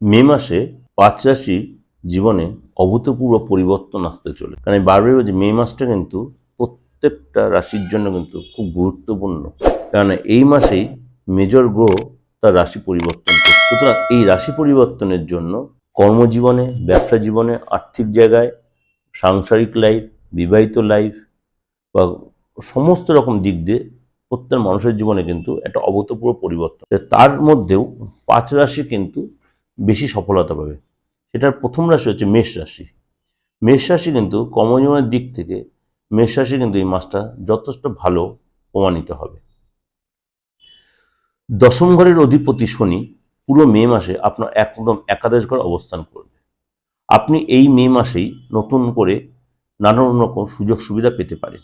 মে মাসে পাঁচ রাশি জীবনে অভূতপূর্ব পরিবর্তন আসতে চলে কারণ আমি বারবারই বলছি, মে মাসটা কিন্তু প্রত্যেকটা রাশির জন্য কিন্তু খুব গুরুত্বপূর্ণ। কারণ এই মাসেই মেজর গ্রহ তার রাশি পরিবর্তন করে সুতরাং এই রাশি পরিবর্তনের জন্য কর্মজীবনে, ব্যবসা জীবনে, আর্থিক জায়গায়, সাংসারিক লাইফ বিবাহিত লাইফ বা সমস্ত রকম দিক দিয়ে প্রত্যেক মানুষের জীবনে কিন্তু একটা অভূতপূর্ব পরিবর্তন। তার মধ্যেও পাঁচ রাশি কিন্তু বেশি সফলতা পাবে। সেটার প্রথম রাশি হচ্ছে মেষ রাশি। মেষ রাশি কিন্তু কর্মজীবনের দিক থেকে মেষ রাশি কিন্তু এই মাসটা যথেষ্ট ভালো প্রমাণিত হবে। দশম ঘরের অধিপতি শনি পুরো মে মাসে আপনার একদম একাদশ ঘর অবস্থান করবে। আপনি এই মে মাসেই নতুন করে নানান রকম সুযোগ সুবিধা পেতে পারেন।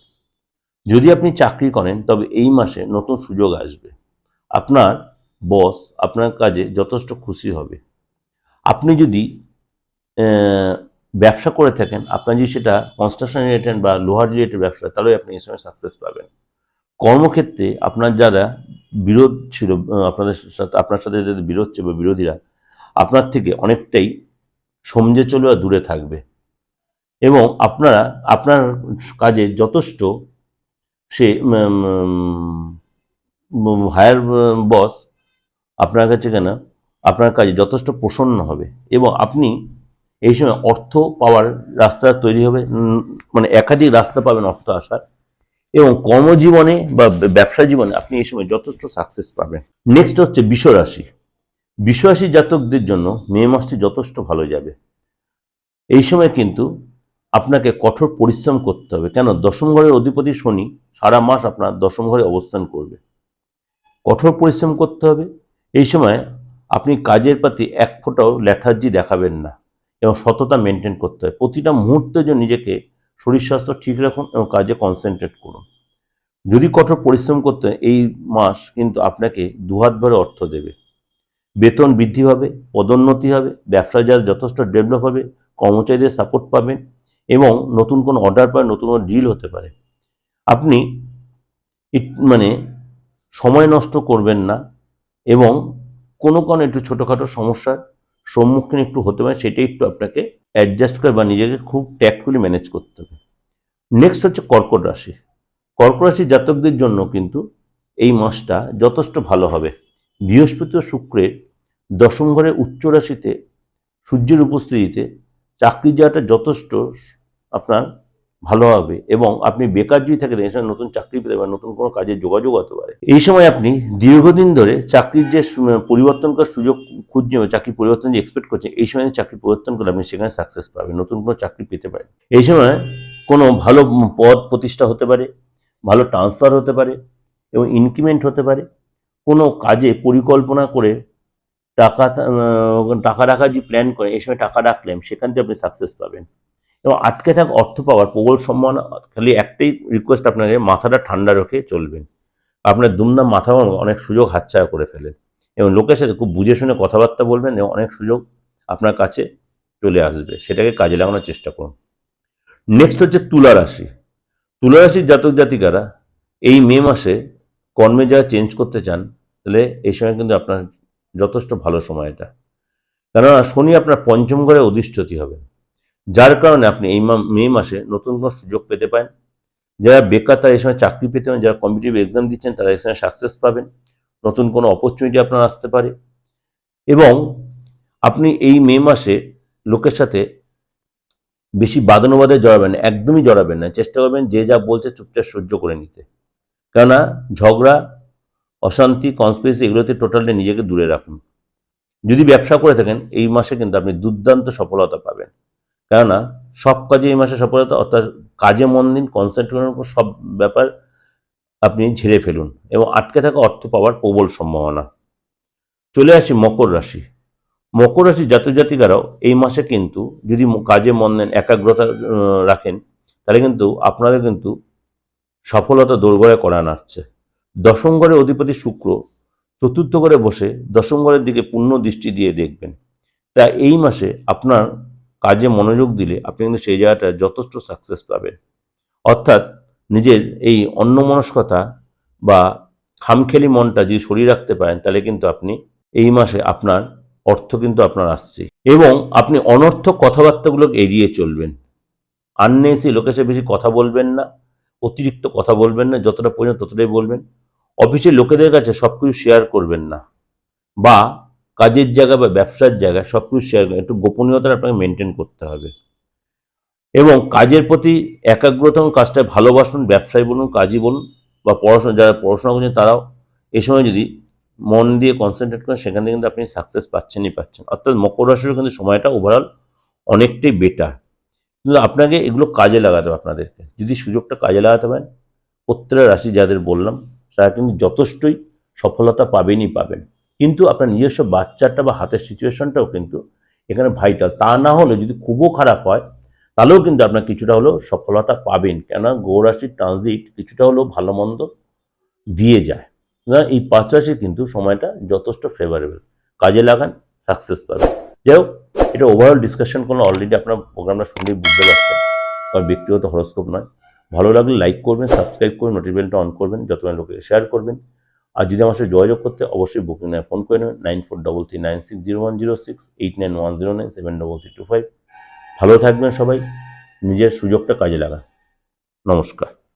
যদি আপনি চাকরি করেন, তবে এই মাসে নতুন সুযোগ আসবে। আপনার বস আপনার কাজে যথেষ্ট খুশি হবে। আপনি যদি ব্যবসা করে থাকেন, আপনার যদি সেটা কনস্ট্রাকশন রিলেটেড বা লোহার রিলেটেড ব্যবসা, তাহলে আপনি এই সময় সাকসেস পাবেন। কর্মক্ষেত্রে আপনার যারা বিরোধ ছিল আপনাদের সাথে, আপনার সাথে যাদের বিরোধ ছিল বা বিরোধীরা, আপনার থেকে অনেকটাই সমঝে চলে দূরে থাকবে। এবং আপনারা, আপনার কাজে যথেষ্ট সে হায়ার বস আপনার কাছে কেন? আপনার কাজে যথেষ্ট প্রসন্ন হবে এবং আপনি এই সময় অর্থ পাওয়ার রাস্তা তৈরি হবে মানে একাধিক রাস্তা পাবেন অর্থ আসার এবং কর্মজীবনে বা ব্যবসা জীবনে আপনি এই সময় যথেষ্ট সাকসেস পাবেন। নেক্সট হচ্ছে বিশ্বরাশি। বিশ্বরাশি জাতকদের জন্য মে মাসটি যথেষ্ট ভালো যাবে। এই সময় কিন্তু আপনাকে কঠোর পরিশ্রম করতে হবে। কেন? দশম ঘরের অধিপতি শনি সারা মাস আপনার দশম ঘরে অবস্থান করবে। কঠোর পরিশ্রম করতে হবে। এই সময় আপনি কাজের প্রতি এক ফোঁটাও লেথার্জি দেখাবেন না এবং সততা মেনটেন করতে হয়। প্রতিটা মুহূর্তে যে নিজেকে শরীর স্বাস্থ্য ঠিক রাখুন এবং কাজে কনসেন্ট্রেট করুন। যদি কঠোর পরিশ্রম করতে এই মাস কিন্তু আপনাকে দুহাত ভরে অর্থ দেবে। বেতন বৃদ্ধি হবে, পদোন্নতি হবে, ব্যবসা যার যথেষ্ট ডেভেলপ হবে, কর্মচারীদের সাপোর্ট পাবেন এবং নতুন কোনো অর্ডার পাবেন নতুন কোনো ডিল হতে পারে। আপনি মানে সময় নষ্ট করবেন না এবং কোনো কোনো একটু ছোটোখাটো সমস্যার সম্মুখীন একটু হতে পারে সেটাই একটু আপনাকে অ্যাডজাস্ট করে বা নিজেকে খুব ট্যাক্টফুলি ম্যানেজ করতে হবে। নেক্সট হচ্ছে কর্কট রাশি। কর্কট রাশির জাতকদের জন্য কিন্তু এই মাসটা যথেষ্ট ভালো হবে। বৃহস্পতি ও শুক্রের দশম ঘরে উচ্চ রাশিতে সূর্যের উপস্থিতিতে চাকরি যাওয়াটা যথেষ্ট আপনার ভালো হবে এবং আপনি বেকার যদি থাকেন এই সময় নতুন চাকরি পেতে পারেন, নতুন কোনো কাজে যোগাযোগ হতে পারে। এই সময় আপনি দীর্ঘদিন ধরে চাকরির যে পরিবর্তন করার সুযোগ খুঁজছেন চাকরি পরিবর্তন যে এক্সপেক্ট করছেন, এই সময় চাকরি পরিবর্তন করলে আপনি সেখানে সাকসেস পাবেন, নতুন কোনো চাকরি পেতে পারেন। এই সময় কোনো ভালো পদ প্রতিষ্ঠা হতে পারে, ভালো ট্রান্সফার হতে পারে এবং ইনক্রিমেন্ট হতে পারে। কোনো কাজে পরিকল্পনা করে টাকা টাকা রাখার যে প্ল্যান করে এই সময় টাকা রাখলেন, সেখান থেকে আপনি সাকসেস পাবেন। এবং আটকে থাক অর্থ পাওয়ার প্রবল সম্ভাবনা, খালি একটাই রিকোয়েস্ট আপনাকে, মাথাটা ঠান্ডা রেখে চলবেন। আপনার দুমদাম মাথা অনেক সুযোগ হাতছাড়া করে ফেলেন। এবং লোকের সাথে খুব বুঝে শুনে কথাবার্তা বলবেন এবং অনেক সুযোগ আপনার কাছে চলে আসবে। সেটাকে কাজে লাগানোর চেষ্টা করুন। নেক্সট হচ্ছে তুলা রাশি। তুলা রাশির জাতক জাতিকারা এই মে মাসে কর্মে যারা চেঞ্জ করতে চান, তাহলে এই সময় কিন্তু আপনার যথেষ্ট ভালো সময় এটা। কেননা শনি আপনার পঞ্চম ঘরে অধিষ্ঠতি হবে যার কারণে আপনি এই মা- মাসে নতুন কোনো সুযোগ পেতে পারেন। যারা বেকার তারা এই সময় চাকরি পেতে পারেন, যারা কম্পিটিটিভ এক্সাম দিচ্ছেন তারা এই সময় সাকসেস পাবেন। নতুন কোনো অপরচুনিটি আপনার আসতে পারে। এবং আপনি এই মে মাসে লোকের সাথে বেশি বাদানুবাদে জড়াবেন না, একদমই জড়াবেন না। চেষ্টা করবেন যে যা বলছে চুপচাপ সহ্য করে নিতে। কেননা ঝগড়া, অশান্তি কনস্পিরেসি এগুলোতে টোটালি নিজেকে দূরে রাখুন। যদি ব্যবসা করে থাকেন, এই মাসে কিন্তু আপনি দুর্দান্ত সফলতা পাবেন। কেননা সব কাজে এই মাসে সফলতা, অর্থাৎ কাজে মন দিন কনসেন্ট্রেশনের উপর সব ব্যাপার আপনি ঝেড়ে ফেলুন এবং আটকে থাকা অর্থ পাওয়ার প্রবল সম্ভাবনা। চলে আসি মকর রাশি। মকর রাশি জাতক জাতিকারাও এই মাসে কিন্তু যদি কাজে মন দেন, একাগ্রতা রাখেন, তাহলে কিন্তু আপনাদের কিন্তু সফলতা দোরগোড়ায় করা নাড়ছে। দশম ঘরের অধিপতি শুক্র, চতুর্থ ঘরে বসে দশম ঘরের দিকে পূর্ণ দৃষ্টি দিয়ে দেখবেন। তা এই মাসে আপনার কাজে মনোযোগ দিলে আপনি কিন্তু সেই জায়গাটা যথেষ্ট সাকসেস পাবেন। অর্থাৎ নিজের এই অন্যমনস্কতা বা খামখেলি মনটা যদি সরিয়ে রাখতে পারেন, তাহলে কিন্তু আপনি এই মাসে আপনার অর্থ কিন্তু আপনার আসছে। এবং আপনি অনর্থক কথাবার্তাগুলো এড়িয়ে চলবেন। আননেসি লোকের বেশি কথা বলবেন না, অতিরিক্ত কথা বলবেন না, যতটা প্রয়োজন ততটাই বলবেন। অফিসের লোকেদের কাছে সব কিছু শেয়ার করবেন না। বা কাজের জায়গা বা ব্যবসার জায়গায় সব কিছু শেয়ার একটু গোপনীয়তা আপনাকে মেনটেন করতে হবে। এবং কাজের প্রতি একাগ্রতা এবং কাজটায় ভালোবাসুন, ব্যবসায় বলুন কাজই বলুন, বা পড়াশোনা, যারা পড়াশোনা করছেন তারাও এই সময় যদি মন দিয়ে কনসেন্ট্রেট করেন, সেখান থেকে কিন্তু আপনি সাকসেস পাচ্ছেনই পাচ্ছেন। অর্থাৎ মকর রাশির কিন্তু সময়টা ওভারঅল অনেকটাই বেটার কিন্তু আপনাকে এগুলো কাজে লাগাতে হবে আপনাদেরকে। যদি সুযোগটা কাজে লাগাতে পারেন প্রত্যেকটা রাশি যাদের বললাম, তারা কিন্তু যথেষ্টই সফলতা পাবেনই পাবেন। কিন্তু আপনার নিজস্ব বাচ্চাটা বা হাতের সিচুয়েশনটাও কিন্তু এখানে ভাইটাল তা না হলে যদি খুবও খারাপ হয়, তাহলেও কিন্তু আপনার কিছুটা হলেও সফলতা পাবেন। কেননা গৌরাশির ট্রানজিট কিছুটা হলেও ভালো মন্দ দিয়ে যায়। না এই পাঁচ রাশির কিন্তু সময়টা যথেষ্ট ফেভারেবল কাজে লাগান সাকসেস পাবেন। যাই হোক, এটা ওভারঅল ডিসকাশন করলে অলরেডি আপনার প্রোগ্রামটা শুনলেই বুঝতে পারছেন। কারণ ব্যক্তিগত হরস্কোপ নয়। ভালো লাগলে লাইক করবেন সাবস্ক্রাইব করবেন নোটিফিকেশনটা অন করবেন যত লোকে শেয়ার করবেন। আর যদি আমার সাথে যোগাযোগ করতে অবশ্যই বুকিং নেয় ফোন করে নেবেন। Nine four double nine six one zero six eight nine one zero seven double three two five ভালো থাকবেন সবাই, নিজের সুযোগটা কাজে লাগান। নমস্কার।